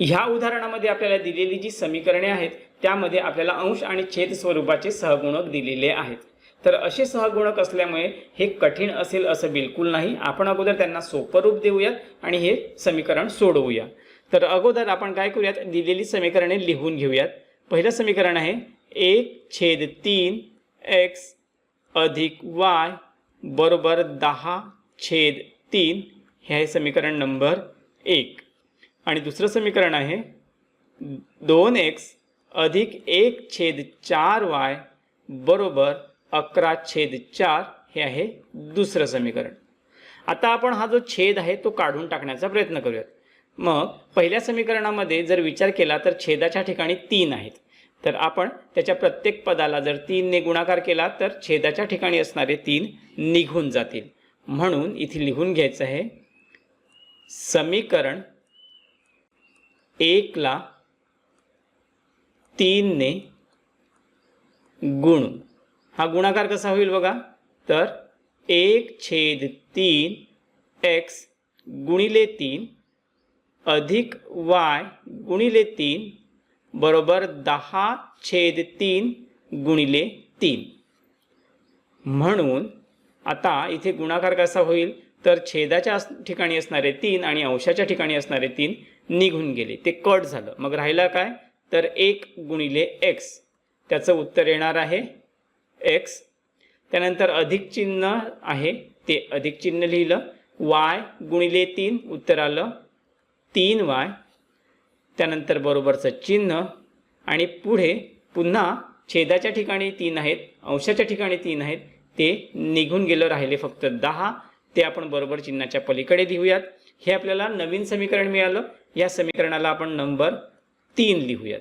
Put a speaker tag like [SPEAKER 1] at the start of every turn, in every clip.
[SPEAKER 1] ह्या उदाहरणामध्ये आपल्याला दिलेली जी समीकरणे आहेत त्यामध्ये आपल्याला अंश आणि छेद स्वरूपाचे सहगुणक दिलेले आहेत. तर असे सहगुणक असल्यामुळे हे कठीण असेल असं बिलकुल नाही. आपण अगोदर त्यांना सोपं रूप देऊयात आणि हे समीकरण सोडवूया. तर अगोदर आपण काय करूयात? दिलेली समीकरणे लिहून घेऊयात. पहिलं समीकरण आहे एक छेद तीन एक्स अधिक वाय बरोबर दहा छेद तीन. हे आहे समीकरण नंबर एक. आणि दुसरं समीकरण आहे दोन एक्स अधिक एक छेद चार वाय बरोबर अकरा छेद चार हे आहे दुसरं समीकरण. आता आपण हा जो छेद आहे तो काढून टाकण्याचा प्रयत्न करूयात. मग पहिल्या समीकरणामध्ये जर विचार केला तर छेदाच्या ठिकाणी तीन आहेत. तर आपण त्याच्या प्रत्येक पदाला जर तीनने गुणाकार केला तर छेदाच्या ठिकाणी असणारे तीन निघून जातील. म्हणून इथे लिहून घ्यायचं आहे समीकरण एकला तीनने गुण. हा गुणाकार कसा होईल बघा? तर एक छेद तीन एक्स गुणिले तीन अधिक वाय गुणिले तीन बरोबर दहा छेद तीन गुणिले तीन. म्हणून आता इथे गुणाकार कसा होईल? तर छेदाच्या ठिकाणी असणारे तीन आणि अंशाच्या ठिकाणी असणारे तीन निघून गेले. ते कट झालं. मग राहिलं काय? तर एक गुणिले एक्स त्याचं उत्तर येणार आहे एक्स त्यानंतर अधिक चिन्ह आहे. ते अधिक चिन्ह लिहिलं. वाय गुणिले तीन. उत्तर आलं तीन वाय त्यानंतर बरोबरचं चिन्ह. आणि पुढे पुन्हा छेदाच्या ठिकाणी तीन आहेत. अंशाच्या ठिकाणी तीन आहेत. ते निघून गेलं राहिले फक्त दहा. ते आपण बरोबर चिन्हाच्या पलीकडे लिहूयात. हे आपल्याला नवीन समीकरण मिळालं. या समीकरणाला आपण नंबर तीन लिहूयात.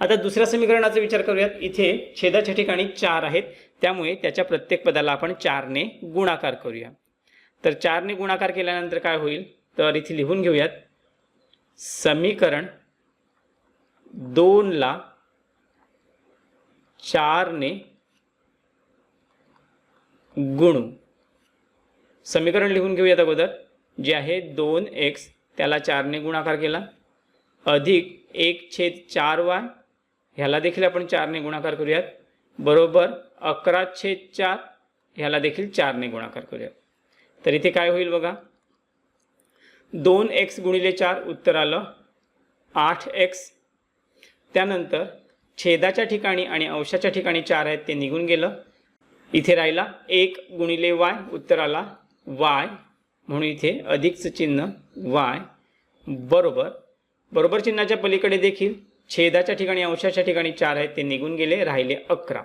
[SPEAKER 1] आता दुसऱ्या समीकरणाचा विचार करूयात. इथे छेदाच्या ठिकाणी चार आहेत. त्यामुळे त्याच्या प्रत्येक पदाला आपण चारने गुणाकार करूया. तर चारने गुणाकार केल्यानंतर काय होईल? तर इथे लिहून घेऊयात. समीकरण दोनला चारने गुणू. समीकरण लिहून घेऊयात अगोदर. जे आहे दोन एक्स त्याला चारने गुणाकार केला. अधिक एक छेद चार वाय ह्याला देखील आपण चारने गुणाकार करूयात. बरोबर अकरा छेद चार ह्याला देखील चारने गुणाकार करूयात. तर इथे काय होईल बघा. दोन एक्स गुणिले चार उत्तर आलं. आठ एक्स. त्यानंतर छेदाच्या ठिकाणी आणि अंशाच्या ठिकाणी चार आहेत ते निघून गेलं. इथे राहिला एक गुणिले वाय उत्तर आला. वाय म्हणून इथे अधिकचं चिन्ह वाय बरोबर. बरोबर चिन्हाच्या पलीकडे देखील छेदाच्या ठिकाणी अंशाच्या ठिकाणी चार आहेत ते निघून गेले राहिले अकरा.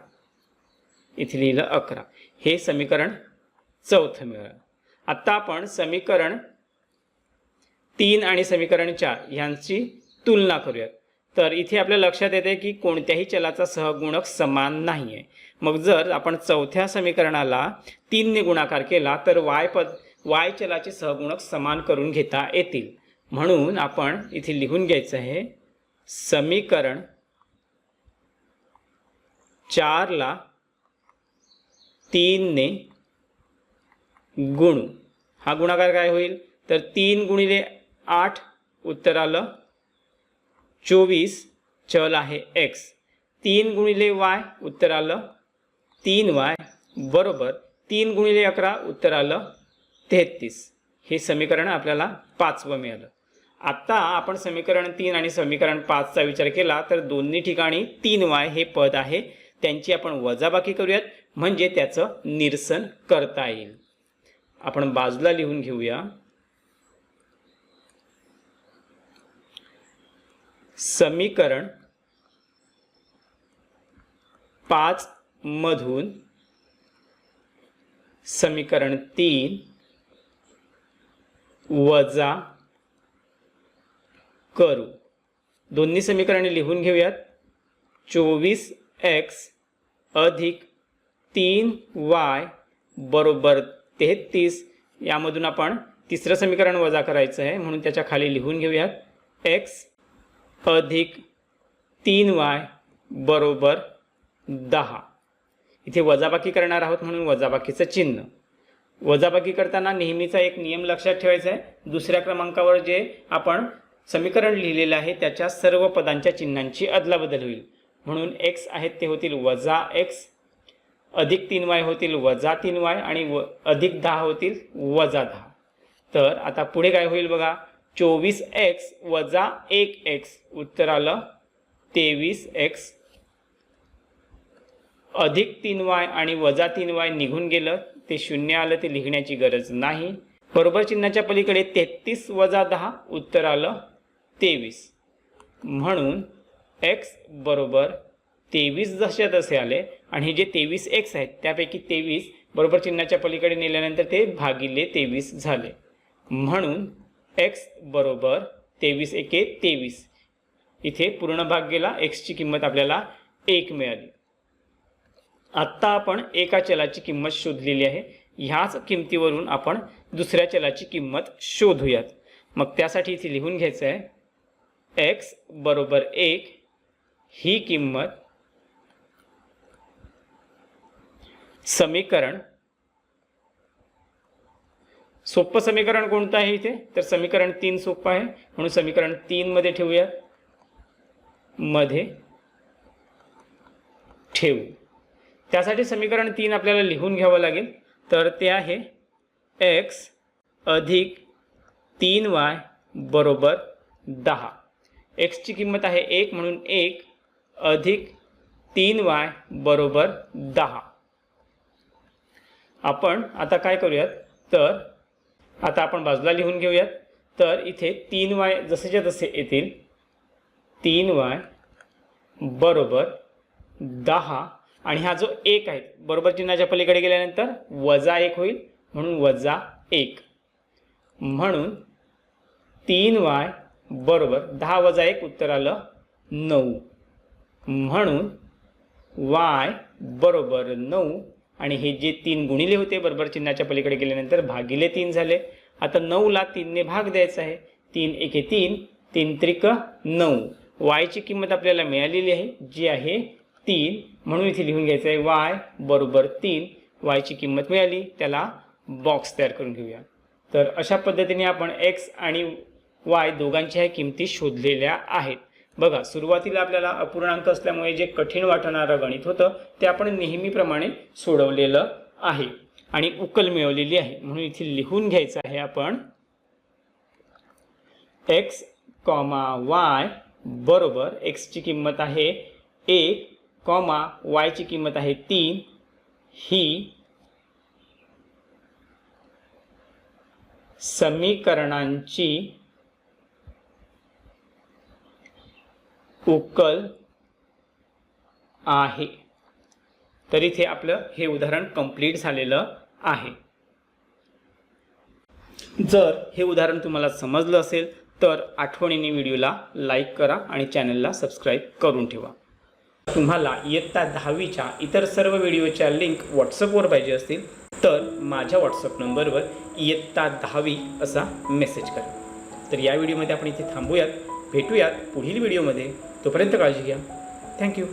[SPEAKER 1] इथे लिहिलं अकरा. हे समीकरण चौथं मिळालं. आत्ता आपण समीकरण तीन आणि समीकरण चार ह्यांची तुलना करूयात. तर इथे आपल्या लक्षात येते की कोणत्याही चलाचा सहगुणक समान नाही आहे मग जर आपण चौथ्या समीकरणाला तीनने गुणाकार केला तर वाय पद वाय चलाचे सहगुणक समान करून घेता येतील. म्हणून आपण इथे लिहून घ्यायचं आहे समीकरण चारला तीनने गुणू. हा गुणाकार काय होईल? तर तीन गुणिले आठ उत्तर आलं चोवीस चल आहे एक्स तीन गुणिले वाय उत्तर आलं तीन वाय बरोबर. तीन गुणिले अकरा उत्तर आलं तेहतीस. हे समीकरण आपल्याला पाचवं मिळालं. आत्ता आपण समीकरण तीन आणि समीकरण पाचचा विचार केला तर दोन्ही ठिकाणी तीन वाय हे पद आहे. त्यांची आपण वजाबाकी करूयात म्हणजे त्याचं निरसन करता येईल. आपण बाजूला लिहून घेऊया. समीकरण पाच मधून समीकरण तीन वजा करू. दोन्ही समीकरणे लिहून घेऊयात. चोवीस एक्स अधिक तीन वाय बरोबर तेहतीस. यामधून आपण तिसरं समीकरण वजा करायचं आहे म्हणून त्याच्याखाली लिहून घेऊयात. एक्स अधिक तीन वाय बरोबर दहा. इथे वजाबाकी करणार आहोत म्हणून वजाबाकीचं चिन्ह. वजाबाकी करताना नेहमीचा एक नियम लक्षात ठेवायचा आहे. दुसऱ्या क्रमांकावर जे आपण समीकरण लिहिलेलं आहे त्याच्या सर्व पदांच्या चिन्हांची अदलाबदल होईल. म्हणून एक्स आहेत ते होतील वजा एक्स अधिक तीन वाय होतील वजा तीन वाय आणि व अधिक दहा होतील वजा दहा. तर आता पुढे काय होईल बघा चोवीस एक्स वजा एक एक्स उत्तर आलं तेवीस एक्स अधिक तीन वाय आणि वजा तीन वाय निघून गेलं ते शून्य आलं ते लिहिण्याची गरज नाही. बरोबर चिन्हाच्या पलीकडे तेहतीस वजा दहा उत्तर आलं तेवीस. म्हणून एक्स बरोबर तेवीस जसे तसे आले आणि हे जे तेवीस एक्स आहेत त्यापैकी तेवीस बरोबर चिन्हाच्या पलीकडे नेल्यानंतर ते भागिले तेवीस झाले. म्हणून एक्स बरोबर तेवीस एके तेवीस. इथे पूर्ण भाग गेला एक्सची किंमत आपल्याला एक मिळाली. आत्ता आपण एका चलाची किंमत शोधलेली आहे. ह्याच किमतीवरून आपण दुसऱ्या चलाची किंमत शोधूयात. मग त्यासाठी इथे लिहून घ्यायचं आहे एक्स बरोबर एक ही किंमत समीकरण. सोपं समीकरण कोणतं आहे इथे? तर समीकरण तीन सोपं आहे. म्हणून समीकरण तीनमध्ये ठेवूयात मध्ये ठेवू. त्यासाठी समीकरण तीन आपल्याला लिहून घ्यावं लागेल. तर ते आहे एक्स अधिक तीन वाय बरोबर दहा. एक्सची किंमत आहे एक म्हणून एक अधिक तीन वाय बरोबर दहा. आपण आता काय करूयात? तर आता आपण बाजूला लिहून घेऊयात. तर इथे तीन वाय जसेच्या तसे येतील. तीन वाय बरोबर दहा आणि हा जो एक आहे बरोबर चिन्हाच्या पलीकडे गेल्यानंतर वजा एक होईल म्हणून वजा एक. म्हणून तीन वाय बरोबर दहा वजा एक उत्तर आलं नऊ. म्हणून वाय बरोबर नऊ आणि हे जे तीन गुणिले होते बरोबर चिन्हाच्या पलीकडे गेल्यानंतर भागिले तीन झाले. आता नऊला तीनने भाग द्यायचा आहे. तीन एके तीन तीन त्रिक नऊ. वायची किंमत आपल्याला मिळालेली आहे जी आहे तीन म्हणून इथे लिहून घ्यायचं आहे वाय बरोबर तीन. वायची किंमत मिळाली त्याला बॉक्स तयार करून घेऊया. तर अशा पद्धतीने आपण एक्स आणि वाय दोघांच्या किमती शोधलेल्या आहेत. बघा सुरुवातीला आपल्याला अपूर्णांक असल्यामुळे जे कठीण वाटणारं गणित होतं ते आपण नेहमीप्रमाणे सोडवलेलं आहे आणि उकल मिळवलेली आहे. म्हणून इथे लिहून घ्यायचं आहे आपण एक्स कॉमा वाय बरोबर एक्सची किंमत आहे एक कॉमा वायची किंमत आहे तीन. ही समीकरणांची उकल आहे. तर इथे आपलं हे उदाहरण कंप्लीट झालेलं आहे. जर हे उदाहरण तुम्हाला समजलं असेल तर आठवणीने व्हिडिओला लाईक करा आणि चॅनलला सबस्क्राईब करून ठेवा. तुम्हाला इयत्ता दहावीच्या इतर सर्व व्हिडिओच्या लिंक व्हॉट्सअपवर पाहिजे असतील तर माझ्या व्हॉट्सअप नंबरवर इयत्ता दहावी असा मेसेज करा. तर या व्हिडिओमध्ये आपण इथे थांबूयात भेटूयात पुढील व्हिडिओमध्ये. तोपर्यंत काळजी घ्या. थँक्यू